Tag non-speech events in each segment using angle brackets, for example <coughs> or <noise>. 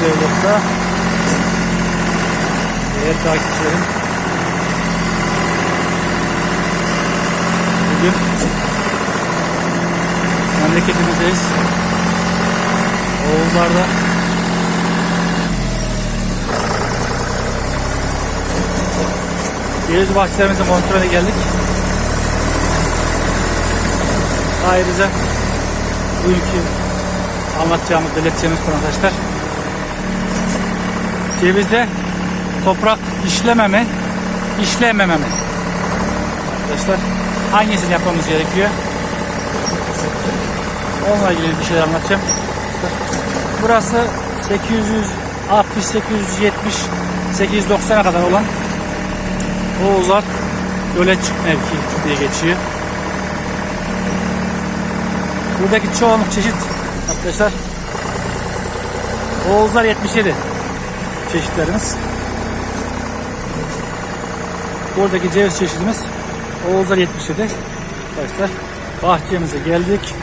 Devlet'te değerli takipçilerim bugün memleketimizdeyiz. Oğuzlar'da ceviz bahçelerimizi kontrole geldik. Ayrıca bugünkü anlatacağımız, belirteceğimiz konu arkadaşlar. Cevizde toprak işlememe, işlemememe. Arkadaşlar hangisini yapmamız gerekiyor? Onunla ilgili bir şeyler anlatacağım. Burası 860, 870, 890'a kadar olan Oğuzlar Göleçik mevki diye geçiyor. Buradaki çoğunluk çeşit arkadaşlar Oğuzlar 77 çeşitlerimiz. Buradaki ceviz çeşidimiz Oğuzlar 77 arkadaşlar. Bahçemize geldik.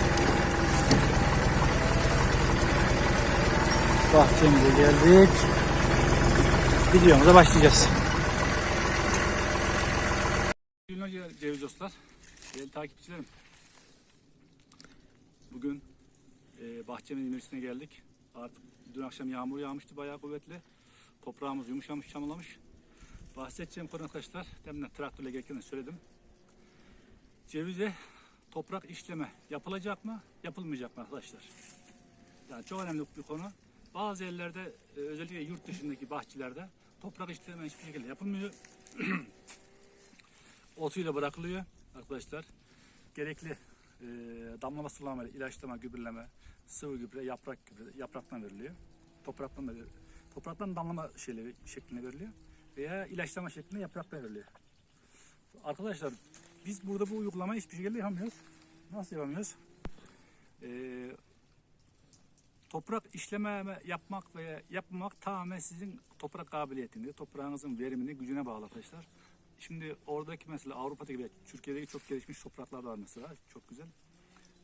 Bahçemize geldik. Videomuza başlayacağız. Günler ceviz dostlar. Değerli takipçilerim. Bugün e, bahçemin ilerisine geldik. Artık dün akşam yağmur yağmıştı bayağı kuvvetli. Toprağımız yumuşamış, çamurlamış. Bahsedeceğim konu arkadaşlar, demin traktörle gelirken söyledim. Cevize toprak işleme yapılacak mı, yapılmayacak mı arkadaşlar? Yani çok önemli bir konu. Bazı yerlerde, e, özellikle yurt dışındaki bahçelerde toprak işleme hiçbir şekilde yapılmıyor. <clears throat> Otuyla bırakılıyor arkadaşlar. Gerekli e, damlama sulama, ilaçlama, gübreleme, sıvı gübre, yaprak gübre, yapraktan veriliyor. Topraktan da topraktan damlama şeyleri şeklinde veriliyor veya ilaçlama şeklinde yapraktan veriliyor. Arkadaşlar biz burada bu uygulamayı hiçbir şekilde yapamıyoruz. Nasıl yapamıyoruz? Ee, toprak işleme yapmak veya yapmamak tamamen sizin toprak kabiliyetini, toprağınızın verimini, gücüne bağlı arkadaşlar. Şimdi oradaki mesela Avrupa'daki ve Türkiye'deki çok gelişmiş topraklar var mesela. Çok güzel.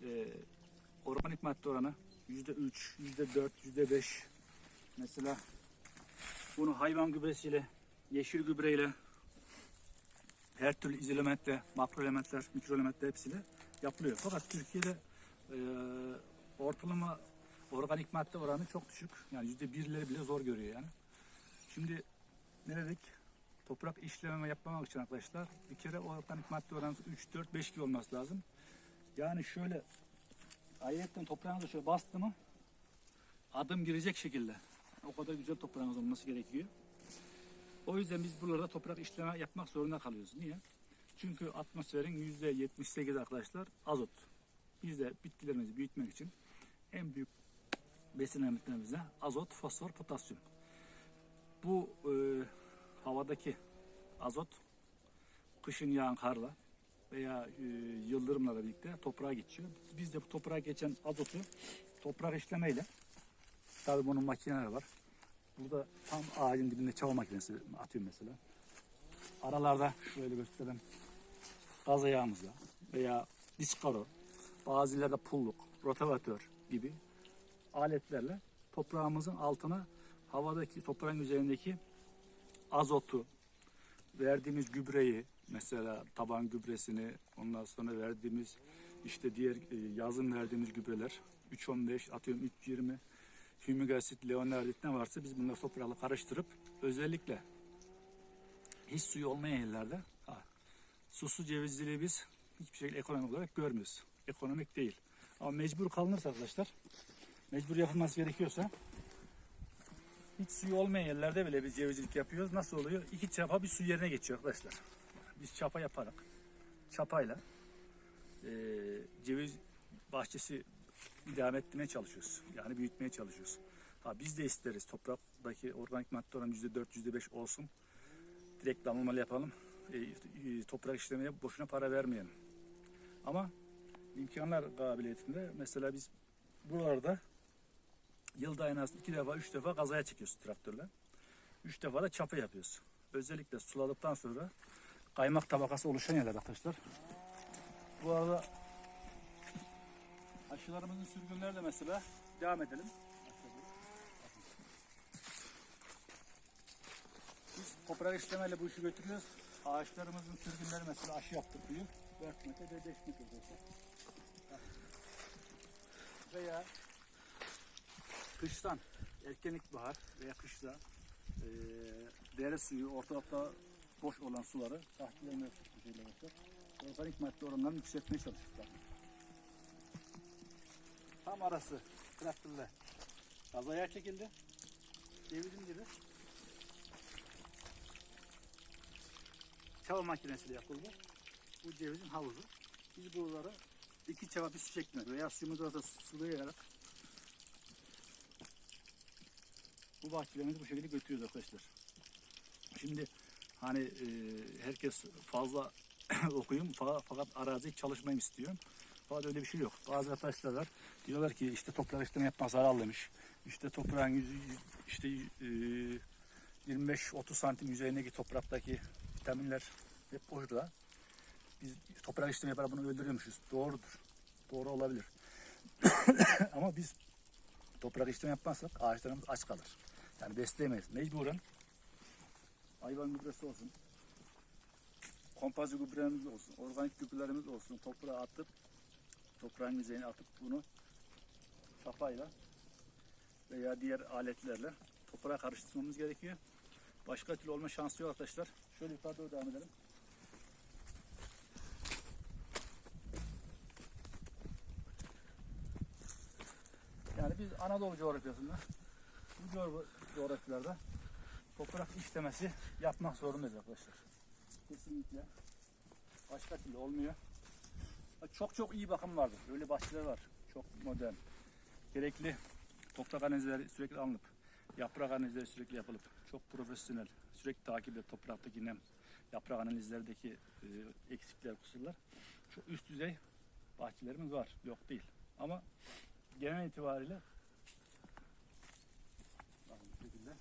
Ee, organik madde oranı yüzde üç, yüzde dört, yüzde beş. Mesela bunu hayvan gübresiyle, yeşil gübreyle, her türlü izelementle, makro elementler, mikro elementler hepsiyle yapılıyor. Fakat Türkiye'de e, ortalama organik madde oranı çok düşük. Yani yüzde birleri bile zor görüyor yani. Şimdi ne dedik? Toprak işleme yapmamak için arkadaşlar bir kere organik madde oranı 3, 4, 5 kilo olması lazım. Yani şöyle ayetten toprağınıza şöyle bastı mı adım girecek şekilde. O kadar güzel toprağınız olması gerekiyor. O yüzden biz buralarda toprak işleme yapmak zorunda kalıyoruz. Niye? Çünkü atmosferin %78 arkadaşlar azot. Biz de bitkilerimizi büyütmek için en büyük besin elementlerimiz azot, fosfor, potasyum. Bu e, havadaki azot kışın yağan karla veya e, yıldırımlarla birlikte toprağa geçiyor. Biz de bu toprağa geçen azotu toprak işlemeyle tabi bunun makineleri var. Burada tam ağacın dibinde çava makinesi atıyor mesela. Aralarda şöyle göstereyim. Gaz ayağımızla veya diskaro, bazı yerlerde pulluk, rotavatör gibi aletlerle toprağımızın altına havadaki toprağın üzerindeki azotu, verdiğimiz gübreyi mesela taban gübresini ondan sonra verdiğimiz işte diğer e, yazın verdiğimiz gübreler 3.15 atıyorum 3.20 hümik asit, leonardit ne varsa biz bunları toprakla karıştırıp özellikle hiç suyu olmayan yerlerde ha, susuz cevizciliği biz hiçbir şekilde ekonomik olarak görmüyoruz. Ekonomik değil. Ama mecbur kalınırsa arkadaşlar mecbur yapılması gerekiyorsa hiç suyu olmayan yerlerde bile biz cevizcilik yapıyoruz. Nasıl oluyor? İki çapa bir su yerine geçiyor arkadaşlar. Biz çapa yaparak çapayla eee, ceviz bahçesi idame ettirmeye çalışıyoruz. Yani büyütmeye çalışıyoruz. Ha, biz de isteriz topraktaki organik madde oranı %4, %5 olsun. Direkt damlamalı yapalım. E, e, toprak işlemeye boşuna para vermeyelim. Ama imkanlar kabiliyetinde mesela biz buralarda yılda en az iki defa, üç defa kazaya çekiyoruz traktörle. Üç defa da çapa yapıyoruz. Özellikle suladıktan sonra kaymak tabakası oluşan yerler arkadaşlar. Bu arada aşılarımızın sürgünleri mesela devam edelim. toprak işlemeyle bu işi götürüyoruz. Ağaçlarımızın sürgünleri mesela aşı yaptırıyor. 4 metre ve 5 metre olacak. Veya kıştan erken ilkbahar veya kışta eee dere suyu ortalıkta boş olan suları bakıyor. Organik madde oranlarını yükseltmeye çalışıyorlar. Tam arası traktörle gazaya çekildi. Devrim gibi. Çava makinesiyle yapıldı. Bu cevizin havuzu. Biz buralara iki çava bir su şeklinde veya suyumuz varsa sulayarak bu bahçelerimizi bu şekilde götürüyoruz arkadaşlar. Şimdi hani e, herkes fazla <coughs> okuyayım fa- fakat arazi çalışmayı istiyor. Fakat öyle bir şey yok. Bazı arkadaşlar var. Diyorlar ki işte toprak işlemi yapmak zararlıymış. İşte toprağın yüzü işte e, 25-30 santim yüzeyindeki topraktaki vitaminler hep boşta. Biz toprak işlemi yaparak bunu öldürüyormuşuz. Doğrudur. Doğru olabilir. <coughs> Ama biz toprak işlemi yapmazsak ağaçlarımız aç kalır. Yani besleyemeyiz. Mecburen hayvan gübresi olsun, kompozit gübremiz olsun, organik gübrelerimiz olsun, toprağa atıp, toprağın yüzeyine atıp bunu çapayla veya diğer aletlerle toprağa karıştırmamız gerekiyor. Başka türlü olma şansı yok arkadaşlar. Şöyle yukarı doğru devam edelim. Yani biz Anadolu coğrafyasında bu coğra- coğrafyalarda toprak işlemesi yapmak zorundayız arkadaşlar. Kesinlikle. Başka türlü olmuyor. Çok çok iyi bakım vardır. Öyle bahçeler var. Çok modern. Gerekli toprak analizleri sürekli alınıp, yaprak analizleri sürekli yapılıp, çok profesyonel, sürekli takip edip topraktaki nem, yaprak analizlerdeki e, eksikler, kusurlar. Çok üst düzey bahçelerimiz var. Yok değil. Ama genel itibariyle bakın şekilde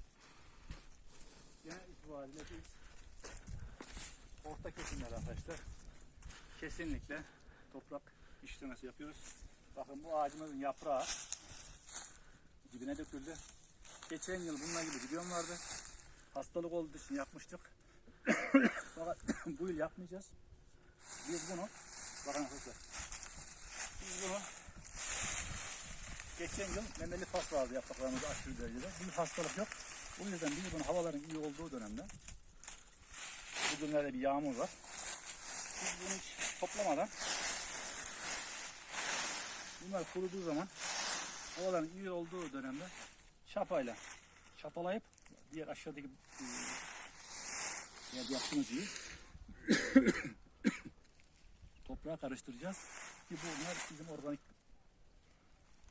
genel itibariyle biz orta kesimler arkadaşlar kesinlikle toprak işlemesi yapıyoruz. Bakın bu ağacımızın yaprağı dibine döküldü. Geçen yıl bununla gibi videom vardı. Hastalık olduğu için yapmıştık. <coughs> Fakat <coughs> bu yıl yapmayacağız. Biz bunu bakın arkadaşlar biz bunu geçen yıl memeli pas vardı yapraklarımızda aşırı derecede. Bir hastalık yok. O yüzden biz bunu havaların iyi olduğu dönemde bugünlerde bir yağmur var. Biz bunu hiç toplamadan bunlar kuruduğu zaman havaların iyi olduğu dönemde çapayla çapalayıp diğer aşağıdaki e, ya yaptığımız gibi toprağa karıştıracağız ki bunlar bizim organik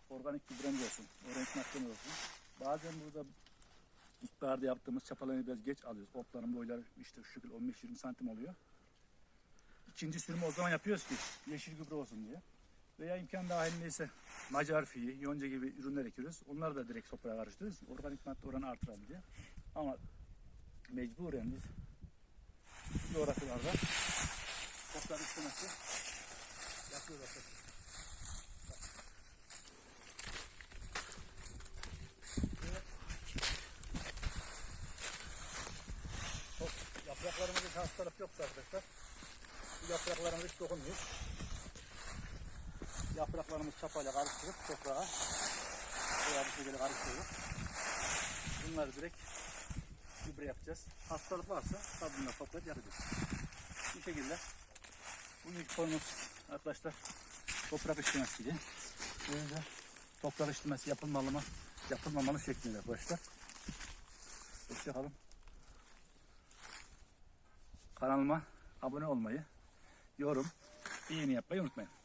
organik gübremiz olsun, organik maddemiz olsun. Bazen burada ilkbaharda yaptığımız çapalamayı biraz geç alıyoruz. Otların boyları işte şu şekilde 15-20 santim oluyor. İkinci sürümü o zaman yapıyoruz ki yeşil gübre olsun diye. Veya imkan dahilindeyse macar fiyi, yonca gibi ürünler ekiyoruz. Onları da direkt toprağa karıştırıyoruz. Organik madde oranı artıralım diye. Ama mecburen biz coğrafyalarda toprak istemesi yapıyoruz yapraklarımızda hiç hastalık yoksa arkadaşlar bu yapraklarımıza hiç dokunmuyoruz. Yapraklarımızı çapayla karıştırıp toprağa veya bir şekilde karıştırıp bunları direkt gübre yapacağız. Hastalık varsa sabunla toplayıp yapacağız. Bu şekilde bugünkü konumuz arkadaşlar toprak işlemesiydi. Bu yüzden toprak işlemesi yapılmalı mı? Yapılmamalı şeklinde arkadaşlar. Hoşçakalın. Kanalıma abone olmayı, yorum, beğeni yapmayı unutmayın.